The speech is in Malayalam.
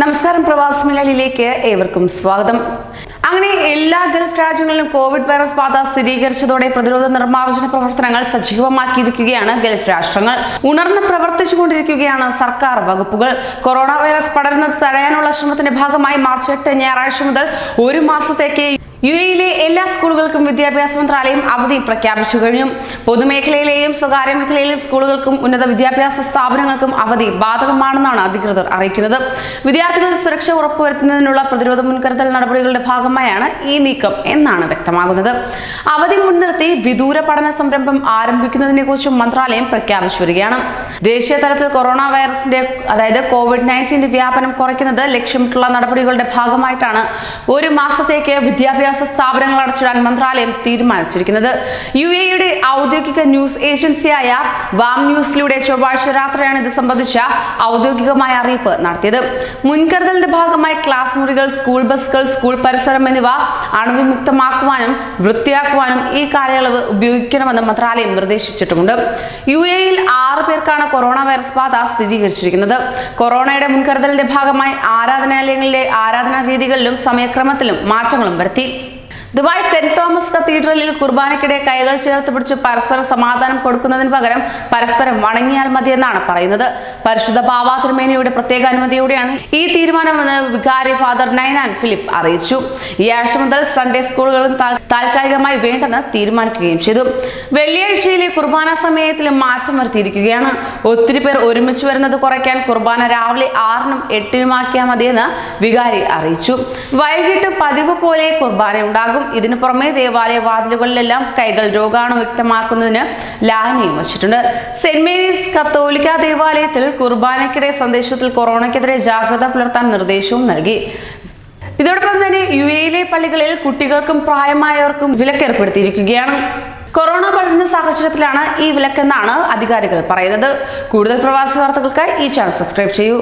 നമസ്കാരം പ്രവാസി മലയാളിയിലേക്ക് ഏവർക്കും സ്വാഗതം. അങ്ങനെ എല്ലാ ഗൾഫ് രാജ്യങ്ങളിലും കോവിഡ് വൈറസ് ബാധ സ്ഥിരീകരിച്ചതോടെ പ്രതിരോധ നിർമ്മാർജന പ്രവർത്തനങ്ങൾ സജീവമാക്കിയിരിക്കുകയാണ് ഗൾഫ് രാഷ്ട്രങ്ങൾ. ഉണർന്ന് പ്രവർത്തിച്ചുകൊണ്ടിരിക്കുകയാണ് സർക്കാർ വകുപ്പുകൾ. കൊറോണ വൈറസ് പടരുന്നത് തടയാനുള്ള ശ്രമത്തിന്റെ ഭാഗമായി മാർച്ച് എട്ട് ഞായറാഴ്ച മുതൽ ഒരു മാസത്തേക്ക് യു എയിലെ എല്ലാ സ്കൂളുകൾക്കും വിദ്യാഭ്യാസ മന്ത്രാലയം അവധി പ്രഖ്യാപിച്ചു കഴിഞ്ഞു. പൊതുമേഖലയിലെയും സ്വകാര്യ മേഖലയിലെയും സ്കൂളുകൾക്കും ഉന്നത വിദ്യാഭ്യാസ സ്ഥാപനങ്ങൾക്കും അവധി ബാധകമാണെന്നാണ് അധികൃതർ അറിയിക്കുന്നത്. വിദ്യാർത്ഥികളുടെ സുരക്ഷ ഉറപ്പുവരുത്തുന്നതിനുള്ള പ്രതിരോധ മുൻകരുതൽ നടപടികളുടെ ഭാഗമായാണ് ഈ നീക്കം എന്നാണ് വ്യക്തമാകുന്നത്. അവധി മുൻനിർത്തി വിദൂര പഠന സംരംഭം ആരംഭിക്കുന്നതിനെ കുറിച്ചും മന്ത്രാലയം പ്രഖ്യാപിച്ചു വരികയാണ്. ദേശീയ തലത്തിൽ കൊറോണ വൈറസിന്റെ അതായത് കോവിഡ് നയന്റീന്റെ വ്യാപനം കുറയ്ക്കുന്നത് ലക്ഷ്യമിട്ടുള്ള നടപടികളുടെ ഭാഗമായിട്ടാണ്. ഒരു മാസത്തേക്ക് വിദ്യാഭ്യാസ സ്ഥാപനങ്ങൾ അടച്ചിടാൻ മന്ത്രാലയം തീരുമാനിച്ചിരിക്കുന്നത്. യു എയുടെ ഔദ്യോഗിക ന്യൂസ് ഏജൻസിയായ വാം ന്യൂസിലൂടെ ചൊവ്വാഴ്ച രാത്രിയാണ് ഇത് സംബന്ധിച്ച ഔദ്യോഗികമായ അറിയിപ്പ് നടത്തിയത്. മുൻകരുതലിന്റെ ഭാഗമായി ക്ലാസ് മുറികൾ സ്കൂൾ ബസ്സുകൾ സ്കൂൾ പരിസരം എന്നിവ അണുവിമുക്തമാക്കുവാനും വൃത്തിയാക്കുവാനും ഈ കാലയളവ് ഉപയോഗിക്കണമെന്ന് മന്ത്രാലയം നിർദ്ദേശിച്ചിട്ടുമുണ്ട്. യു എയിൽ ആറ് പേർക്കാണ് കൊറോണ വൈറസ് ബാധ സ്ഥിരീകരിച്ചിരിക്കുന്നത്. കൊറോണയുടെ മുൻകരുതലിന്റെ ഭാഗമായി ആരാധനാലയങ്ങളിലെ ആരാധനാ രീതികളിലും സമയക്രമത്തിലും മാറ്റങ്ങളും വരുത്തി. ദുബായ് സെന്റ് തോമസ് കത്തീഡ്രലിൽ കുർബാനയ്ക്കിടെ കൈകൾ ചേർത്ത് പിടിച്ച് പരസ്പരം സമാധാനം കൊടുക്കുന്നതിന് പകരം പരസ്പരം വണങ്ങിയാൽ മതിയെന്നാണ് പറയുന്നത്. പരിശുദ്ധ പാവാതൃമേനയുടെ പ്രത്യേക അനുമതിയോടെയാണ് ഈ തീരുമാനമെന്ന് വികാരി ഫാദർ നൈനാൻ ഫിലിപ്പ് അറിയിച്ചു. ഈ ആഴ്ച മുതൽ സൺഡേ സ്കൂളുകളും താൽക്കാലികമായി വേണ്ടെന്ന് തീരുമാനിക്കുകയും ചെയ്തു. വെള്ളിയാഴ്ചയിലെ കുർബാന സമയത്തിൽ മാറ്റം വരുത്തിയിരിക്കുകയാണ്. ഒത്തിരി പേർ ഒരുമിച്ച് വരുന്നത് കുറയ്ക്കാൻ കുർബാന രാവിലെ ആറിനും എട്ടിനുമാക്കിയാൽ മതിയെന്ന് വികാരി അറിയിച്ചു. വൈകിട്ട് പതിവ് പോലെ കുർബാന ഉണ്ടാകും. ഇതിനു പുറമെ ദേവാലയ വാതിലുകളിലെല്ലാം കൈകൾ രോഗാണു വ്യക്തമാക്കുന്നതിന് ലാഹനയും വച്ചിട്ടുണ്ട്. സെന്റ് മേരീസ് കത്തോലിക്ക ദേവാലയത്തിൽ കുർബാനയ്ക്കിടെ സന്ദേശത്തിൽ കൊറോണയ്ക്കെതിരെ ജാഗ്രത പുലർത്താൻ നിർദ്ദേശവും നൽകി. ഇതോടൊപ്പം തന്നെ യു എയിലെ പള്ളികളിൽ കുട്ടികൾക്കും പ്രായമായവർക്കും വിലക്കേർപ്പെടുത്തിയിരിക്കുകയാണ്. കൊറോണ പടരുന്ന സാഹചര്യത്തിലാണ് ഈ വിലക്കെന്നാണ് അധികാരികൾ പറയുന്നത്. കൂടുതൽ പ്രവാസി വാർത്തകൾക്കായി ഈ ചാനൽ സബ്സ്ക്രൈബ് ചെയ്യൂ.